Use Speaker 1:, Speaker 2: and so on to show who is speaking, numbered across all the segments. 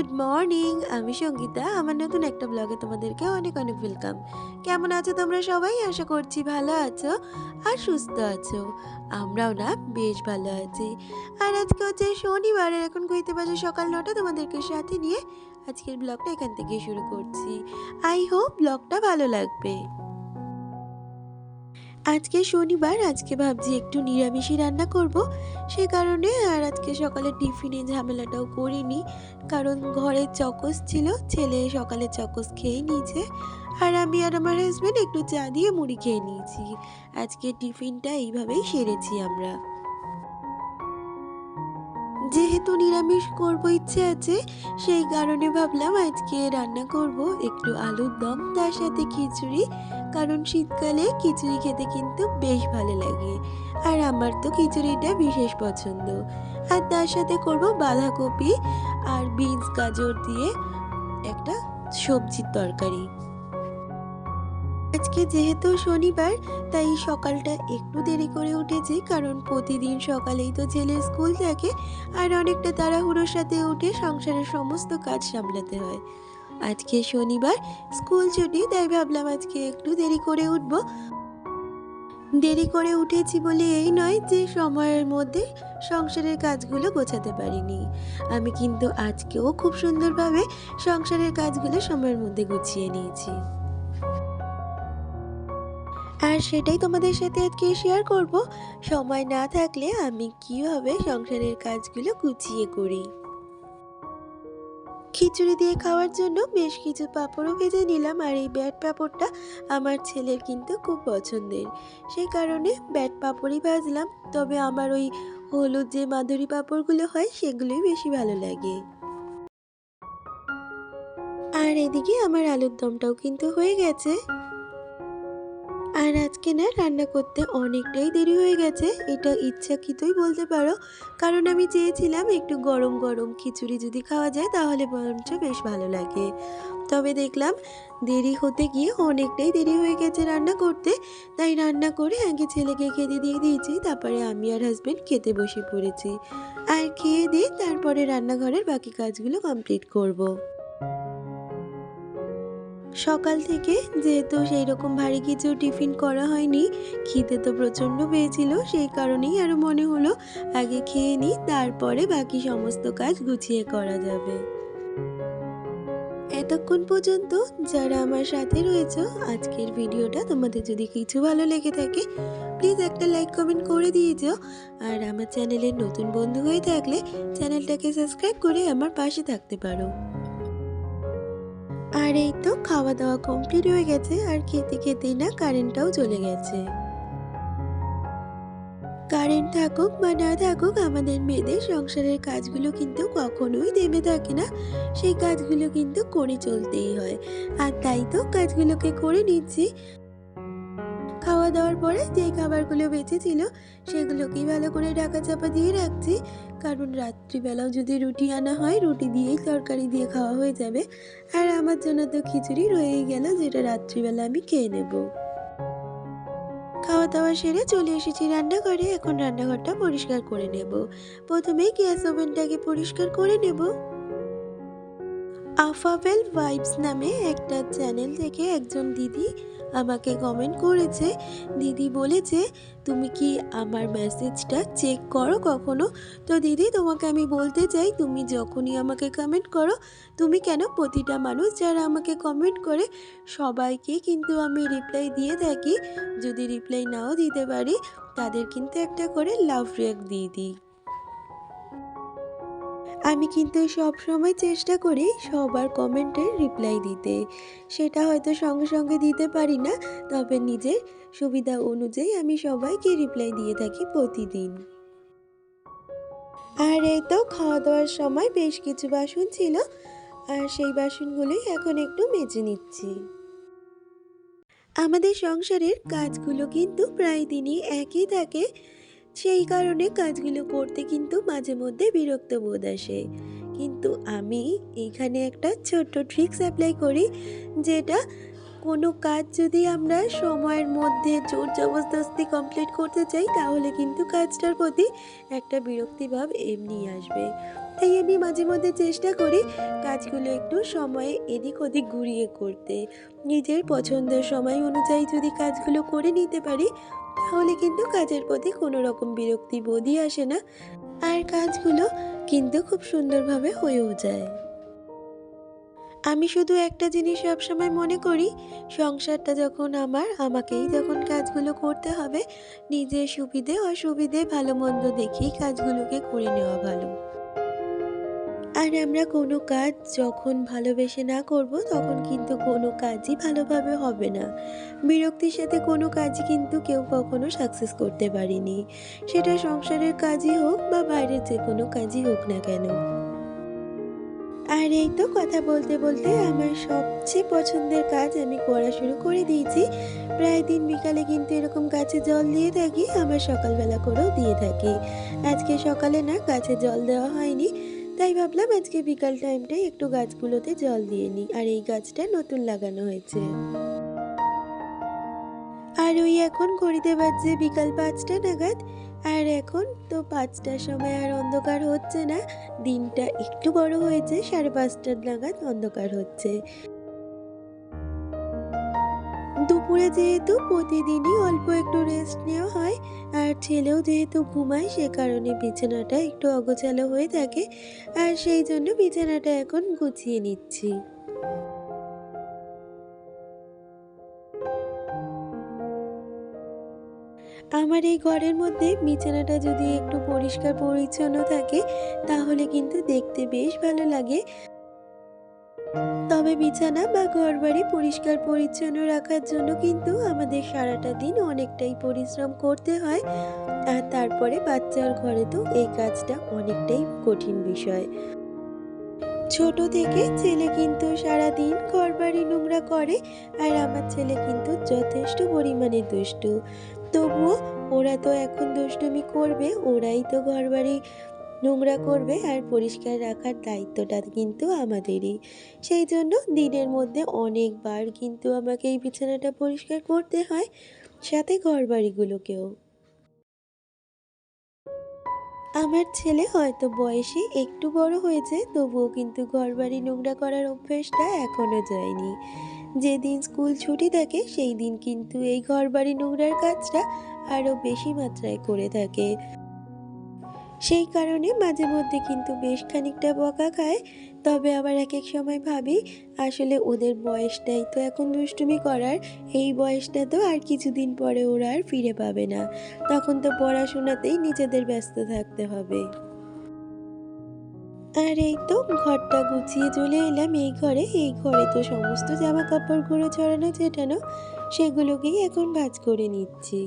Speaker 1: Good morning, আমি সঙ্গীতা। আমার নতুন একটা ব্লগে তোমাদেরকে অনেক অনেক ওয়েলকাম। কেমন আছো তোমরা সবাই? আশা করছি ভালো আছো আর সুস্থ আছো। আমরাও না বেশ ভালো আছি। আর আজকে হচ্ছে শনিবার এখন কইতে বাজে সকাল নটা। তোমাদেরকে সাথে নিয়ে আজকের ব্লগটা এখান থেকে শুরু করছি। আই হোপ ব্লগটা ভালো লাগবে। আজকে শনিবার, আজকে ভাবছি একটু নিরামিষই রান্না করব। সে কারণে আর আজকে সকালে টিফিনে ঝামেলাটাও করিনি। কারণ ঘরে চকস ছিল, ছেলে সকালে চকস খেয়ে নিয়েছে। আর আমি আর আমার হাজব্যান্ড একটু চা দিয়ে মুড়ি খেয়ে নিয়েছি। আজকে টিফিনটা এইভাবেই সেরেছি আমরা। যেহেতু নিরামিষ করব ইচ্ছে আছে, সেই কারণে ভাবলাম আজকে রান্না করব একটু আলুর দম, তার সাথে খিচুড়ি। কারণ শীতকালে খিচুড়ি খেতে কিন্তু বেশ ভালো লাগে। আর আমার তো খিচুড়িটা বিশেষ পছন্দ। আর তার সাথে করব বাঁধাকপি আর বিনস, গাজর দিয়ে একটা সবজির তরকারি। আজকে যেহেতু শনিবার, তাই সকালটা একটু দেরি করে উঠেছি, কারণ প্রতিদিন সকালেই তো ছেলের স্কুল থাকে, আর অনেকটা তাড়াহুড়োর সাথে উঠে সংসারের সমস্ত কাজ সামলাতে হয়। আজকে শনিবার, স্কুল ছুটি, তাই ভাবলাম আজকে একটু দেরি করে উঠবো। দেরি করে উঠেছি বলে এই নয় যে সময়ের মধ্যে সংসারের কাজগুলো গোছাতে পারিনি। আমি কিন্তু আজকেও খুব সুন্দরভাবে সংসারের কাজগুলো সময়ের মধ্যে গুছিয়ে নিয়েছি। আর সেটাই তোমাদের সাথে আজকে শেয়ার করব। সময় না থাকলে আমি কীভাবে সংসারের কাজগুলো গুছিয়ে করি? খিচুড়ি দিয়ে খাওয়ার জন্য বেশ কিছু পাঁপড়ও ভেজে নিলাম আর এই ব্যাট পাঁপড়টা আমার ছেলের কিন্তু খুব পছন্দের। সেই কারণে ব্যাট পাঁপড়ই ভাজলাম। তবে আমার ওই হলুদ যে মাধুরী পাঁপড়গুলো হয়, সেগুলোই বেশি ভালো লাগে। আর এদিকে আমার আলুর দমটাও কিন্তু হয়ে গেছে। আর আজকে না রান্না করতে অনেকটাই দেরি হয়ে গেছে, এটা ইচ্ছাকৃতই বলতে পারো। কারণ আমি চেয়েছিলাম একটু গরম গরম খিচুড়ি যদি খাওয়া যায় তাহলে বরঞ্চ বেশ ভালো লাগে। তবে দেখলাম দেরি হতে গিয়ে অনেকটাই দেরি হয়ে গেছে রান্না করতে, তাই রান্না করে আগে ছেলেকে খেতে দিয়ে দিয়েছি, তারপরে আমি আর হাজব্যান্ড খেতে বসে পড়েছি। আর খেয়ে দিয়ে তারপরে রান্নাঘরের বাকি কাজগুলো কমপ্লিট করব। সকাল থেকে যেহেতু সেই রকম ভারী কিছু টিফিন করা হয়নি, খিদে তো প্রচণ্ড পেয়েছিল, সেই কারণেই আরও মনে হলো আগে খেয়ে নিই, তারপরে বাকি সমস্ত কাজ গুছিয়ে করা যাবে। এতক্ষণ পর্যন্ত যারা আমার সাথে রয়েছে, আজকের ভিডিওটা তোমাদের যদি কিছু ভালো লেগে থাকে, প্লিজ একটা লাইক কমেন্ট করে দিয়ে যাও। আর আমার চ্যানেলের নতুন বন্ধু হয়ে থাকলে চ্যানেলটাকে সাবস্ক্রাইব করে আমার পাশে থাকতে পারো। আর এই তো খাওয়া দাওয়া কমপ্লিট হয়ে গেছে আর খেতে খেতেই না কারেন্টটাও চলে গেছে। কারেন্ট থাকুক বা না থাকুক, আমাদের মেয়েদের সংসারের কাজগুলো কিন্তু কখনোই দেবে থাকে না। সেই কাজগুলো কিন্তু করে চলতেই হয়। আর তাই তো কাজগুলোকে করে নিচ্ছি। খাওয়া দাওয়ার পরে যে খাবারগুলো বেঁচেছিল, সেগুলোকেই ভালো করে ঢাকা চাপা দিয়ে রাখছি। কারণ রাত্রিবেলাও যদি রুটি আনা হয়, রুটি দিয়েই তরকারি দিয়ে খাওয়া হয়ে যাবে। আর আমার জন্য তো খিচুড়ি রয়েই গেল, যেটা রাত্রিবেলা আমি খেয়ে নেব। খাওয়া দাওয়া সেরে চলে এসেছি রান্নাঘরে। এখন রান্নাঘরটা পরিষ্কার করে নেব। প্রথমেই গ্যাস ওভেনটাকে পরিষ্কার করে নেব। আফাবেল ভাইবস নামে একটা চ্যানেল থেকে একজন দিদি আমাকে কমেন্ট করেছে। দিদি বলেছে, তুমি কি আমার মেসেজটা চেক করো কখনো? তো দিদি, তোমাকে আমি বলতে চাই, তুমি যখনই আমাকে কমেন্ট করো, তুমি কেন প্রতিটা মানুষ যারা আমাকে কমেন্ট করে, সবাইকে কিন্তু আমি রিপ্লাই দিয়ে থাকি। যদি রিপ্লাই নাও দিতে পারি, তাদের কিন্তু একটা করে লাভ রিয়াক্ট দিয়ে দিই। আমি কিন্তু সব সময় চেষ্টা করি সবার কমেন্টের রিপ্লাই দিতে। সেটা হয়তো সঙ্গে সঙ্গে দিতে পারি না, তবে নিজের সুবিধা অনুযায়ী আমি সবাইকে রিপ্লাই দিয়ে থাকি প্রতিদিন। আর এই তো খাওয়া দাওয়ার সময় বেশ কিছু বাসন ছিল, আর সেই বাসনগুলোই এখন একটু মেজে নিচ্ছি। আমাদের সংসারের কাজগুলো কিন্তু প্রায় দিনই একই থাকে সেই কারণে কাজগুলো করতে কিন্তু মাঝে মধ্যে বিরক্ত বোধ আসে। কিন্তু আমি এইখানে একটা ছোট্ট ট্রিক্স অ্যাপ্লাই করি, যেটা কোনো কাজ যদি আমরা সময়ের মধ্যে জোর জবরদস্তি কমপ্লিট করতে চাই, তাহলে কিন্তু কাজটার প্রতি একটা বিরক্তিভাব এমনি আসবে। তাই আমি মাঝে মধ্যে চেষ্টা করি কাজগুলো একটু সময়ে এদিক ওদিক ঘুরিয়ে করতে। নিজের পছন্দের সময় অনুযায়ী যদি কাজগুলো করে নিতে পারি তাহলে কিন্তু কাজের প্রতি কোনো রকম বিরক্তি বোধই আসে না। আর কাজগুলো কিন্তু খুব সুন্দরভাবে হয়েও যায়। আমি শুধু একটা জিনিস সবসময় মনে করি, সংসারটা যখন আমার, আমাকেই যখন কাজগুলো করতে হবে, নিজের সুবিধে, অসুবিধে, ভালো মন্দ দেখেই কাজগুলোকে করে নেওয়া ভালো। আর আমরা কোনো কাজ যখন ভালোবেসে না করব, তখন কিন্তু কোনো কাজই ভালোভাবে হবে না। বিরক্তির সাথে কোনো কাজই কিন্তু কেউ কখনো সাকসেস করতে পারিনি। সেটা সংসারের কাজই হোক বা বাইরের যে কোনো কাজই হোক না কেন। আর এই তো কথা বলতে বলতে আমার সবচেয়ে পছন্দের কাজ আমি করা শুরু করে দিয়েছি। প্রায় দিন বিকালে কিন্তু এরকম গাছে জল দিয়ে থাকি আমার সকালবেলা করেও দিয়ে থাকি। আজকে সকালে না গাছে জল দেওয়া হয়নি তাই ভাবলাম আজকে বিকাল টাইমটাই একটু গাছগুলোতে জল দিয়ে নিই, আর এই গাছটা নতুন লাগানো হয়েছে। আর ওই এখন ঘড়িতে বাজছে বিকাল পাঁচটা নাগাদ, আর এখন তো পাঁচটার সময় আর অন্ধকার হচ্ছে না, দিনটা একটু বড় হয়েছে, সাড়ে পাঁচটার নাগাদ অন্ধকার হচ্ছে। দুপুরে যেহেতু প্রতিদিনই অল্প একটু রেস্ট নেওয়া হয়, আর ছেলেও যেহেতু ঘুমায়, সে কারণে বিছানাটা একটু অগোছালো হয়ে থাকে, আর সেই জন্য বিছানাটা এখন গুছিয়ে নিচ্ছি। আমার এই ঘরের মধ্যে বিছানাটা যদি একটু পরিষ্কার পরিচ্ছন্ন থাকে, তাহলে কিন্তু দেখতে বেশ ভালো লাগে। তবে বিছানা বা ঘরবাড়ি পরিষ্কার পরিচ্ছন্ন রাখার জন্য কিন্তু আমাদের সারাটা দিন অনেকটাই পরিশ্রম করতে হয়। আর তারপরে বাচ্চার ঘরে তো এই কাজটা অনেকটাই কঠিন বিষয়। ছোট থেকে ছেলে কিন্তু সারা দিন ঘরবাড়ি নোংরা করে আর আমার ছেলে কিন্তু যথেষ্ট পরিমাণে দুষ্টু। তবুও ওরা তো এখন দুষ্টুমি করবে, ওরাই তো ঘরবাড়ি নোংরা করবে আর পরিষ্কার রাখার দায়িত্বটা কিন্তু আমাদেরই। সেই জন্য দিনের মধ্যে অনেকবার কিন্তু আমাকে এই বিছানাটা পরিষ্কার করতে হয়, সাথে ঘরবাড়িগুলোকেও। আমার ছেলে হয়তো বয়সে একটু বড় হয়েছে, তবুও কিন্তু ঘরবাড়ি নোংরা করার অভ্যেসটা এখনও যায়নি। যেদিন স্কুল ছুটি থাকে, সেই দিন কিন্তু এই ঘরবাড়ি নোংরার কাজটা আরও বেশি মাত্রায় করে থাকে। সেই কারণে মাঝে মধ্যে কিন্তু বেশ খানিকটা বকা খায়। তবে আবার এক এক সময় ভাবি, আসলে ওদের বয়সটাই তো এখন দুষ্টুমি করার, এই বয়সটা তো আর কিছুদিন পরে ওরা আর ফিরে পাবে না। তখন তো পড়াশোনাতেই নিজেদের ব্যস্ত থাকতে হবে। আর এই তো ঘরটা গুছিয়ে চলে এলাম এই ঘরে। এই ঘরে তো সমস্ত জামা কাপড় কাপড়গুলো ছড়ানো ছেটানো, সেগুলোকেই এখন ভাজ করে নিচ্ছি।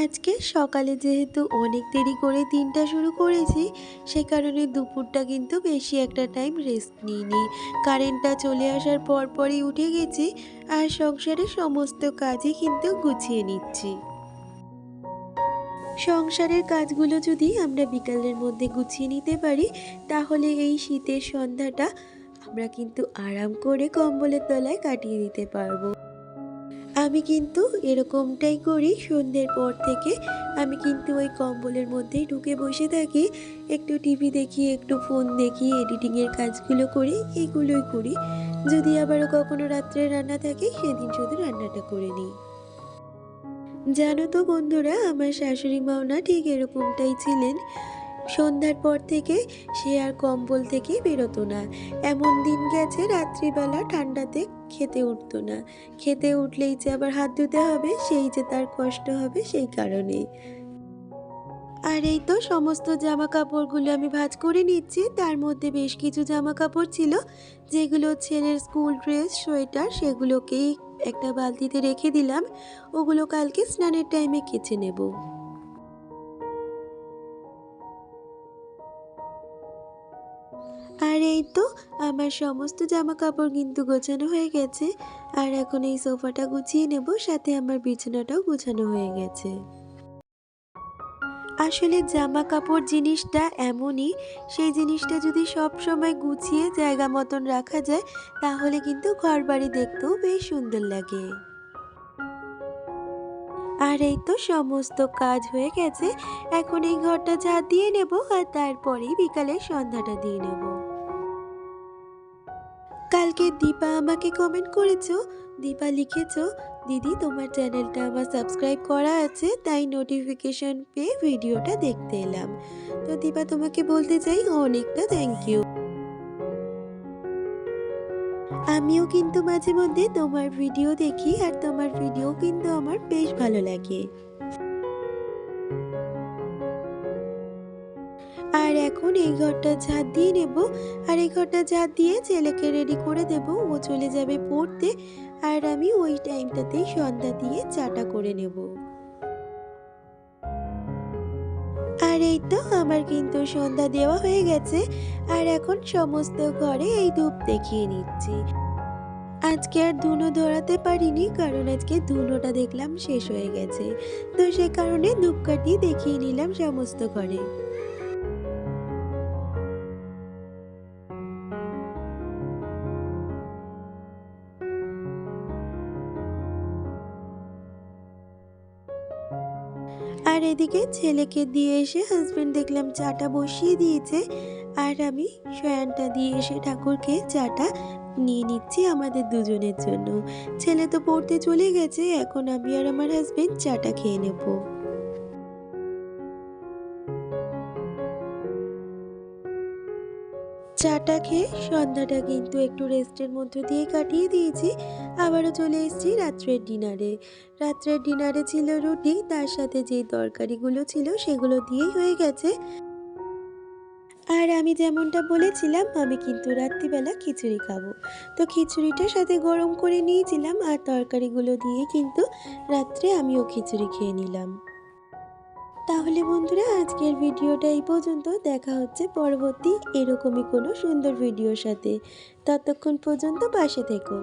Speaker 1: আজকে সকালে যেহেতু অনেক দেরি করে দিনটা শুরু করেছি, সে কারণে দুপুরটা কিন্তু বেশি একটা টাইম রেস্ট নিইনি। কারেন্টটা চলে আসার পর পরই উঠে গেছি আর সংসারের সমস্ত কাজই কিন্তু গুছিয়ে নিচ্ছি। সংসারের কাজগুলো যদি আমরা বিকালের মধ্যে গুছিয়ে নিতে পারি, তাহলে এই শীতের সন্ধ্যাটা আমরা কিন্তু আরাম করে কম্বলের তলায় কাটিয়ে দিতে পারব। আমি কিন্তু এরকমটাই করি। সন্ধ্যের পর থেকে আমি কিন্তু ওই কম্বলের মধ্যেই ঢুকে বসে থাকি। একটু টিভি দেখি, একটু ফোন দেখি এডিটিংয়ের কাজগুলো করি, এগুলোই করি। যদি আবারও কখনো রাত্রে রান্না থাকে, সেদিন শুধু রান্নাটা করে নিই। জানো তো বন্ধুরা, আমার শাশুড়ি মাও না ঠিক এরকমটাই ছিলেন। সন্ধ্যার পর থেকে সে আর কম্বল থেকে বেরোতো না। এমন দিন গেছে রাত্রিবেলা ঠান্ডাতে খেতে উঠতো না। খেতে উঠলেই যে আবার হাত ধুতে হবে, সেই যে তার কষ্ট হবে সেই কারণে আর এই তো সমস্ত জামা কাপড়গুলো আমি ভাঁজ করে নিচ্ছি। তার মধ্যে বেশ কিছু জামা কাপড় ছিল, যেগুলো ছেলের স্কুল ড্রেস, সোয়েটার সেগুলোকেই একটা বালতিতে রেখে দিলাম। ওগুলো কালকে স্নানের টাইমে কেচে নেব। এই তো, আমার সমস্ত জামা কাপড় কিন্তু গোছানো হয়ে গেছে। আর এখন এই সোফাটা গুছিয়ে নেব, সাথে আমার বিছানাটাও গোছানো হয়ে গেছে। আসলে জামা কাপড় জিনিসটা এমনই, সেই জিনিসটা যদি সব সময় গুছিয়ে জায়গা মতন রাখা যায়, তাহলে কিন্তু ঘর বাড়ি দেখতেও বেশ সুন্দর লাগে। আর এই তো সমস্ত কাজ হয়ে গেছে, এখন এই ঘরটা ঝাড় দিয়ে নেব আর তারপরেই বিকালে সন্ধ্যাটা দিয়ে নেব। কালকে দীপা আমাকে কমেন্ট করেছ। দীপা লিখেছো, দিদি, তোমার চ্যানেলটা আমার সাবস্ক্রাইব করা আছে, তাই নোটিফিকেশন পেয়ে ভিডিওটা দেখতে এলাম। তো দীপা, তোমাকে বলতে চাই অনেকটা থ্যাংক ইউ আমিও কিন্তু মাঝে মধ্যে তোমার ভিডিও দেখি, আর তোমার ভিডিও কিন্তু আমার বেশ ভালো লাগে। আর এখন এই ঘরটা ঝাঁট দিয়ে নেব। আর এই ঘরটা ঝাঁট দিয়ে ছেলেকে রেডি করে দেব। ও চলে যাবে পড়তে। আর আমি ওই টাইমটাতেই সন্ধ্যা দিয়ে চাটা করে নেব। আর এই তো আমার কিন্তু সন্ধ্যা দেওয়া হয়ে গেছে। আর এখন সমস্ত ঘরে এই ধূপ দেখিয়ে নিচ্ছি। আজকে আর ধুনো ধরাতে পারিনি, কারণ আজকে ধুনোটা দেখলাম শেষ হয়ে গেছে। তো সে কারণে ধূপকাঠি দেখিয়ে নিলাম সমস্ত ঘরে। এদিকে ছেলেকে দিয়ে এসে হাজব্যান্ড দেখলাম চাটা বসিয়ে দিয়েছে। আর আমি শয়ানটা দিয়ে এসে ঠাকুরকে চাটা নিয়ে নিচ্ছি আমাদের দুজনের জন্য। ছেলে তো পড়তে চলে গেছে, এখন আমি আর আমার হাজব্যান্ড চাটা খেয়ে নেব। চাটা খেয়ে সন্ধ্যাটা কিন্তু একটু রেস্টের মধ্য দিয়ে কাটিয়ে দিয়েছি। আবারও চলে এসেছি রাত্রের ডিনারে। রাত্রের ডিনারে ছিল রুটি, তার সাথে যে তরকারিগুলো ছিল সেগুলো দিয়েই হয়ে গেছে। আর আমি যেমনটা বলেছিলাম, আমি কিন্তু রাত্রিবেলা খিচুড়ি খাব। তো খিচুড়িটা সাথে গরম করে নিয়েছিলাম আর তরকারিগুলো দিয়ে কিন্তু রাত্রে আমিও খিচুড়ি খেয়ে নিলাম। তাহলে বন্ধুরা, আজকের ভিডিওটা এই পর্যন্ত। দেখা হচ্ছে পরবর্তী এরকমই কোনো সুন্দর ভিডিওর সাথে। ততক্ষণ পর্যন্ত পাশে থেকো।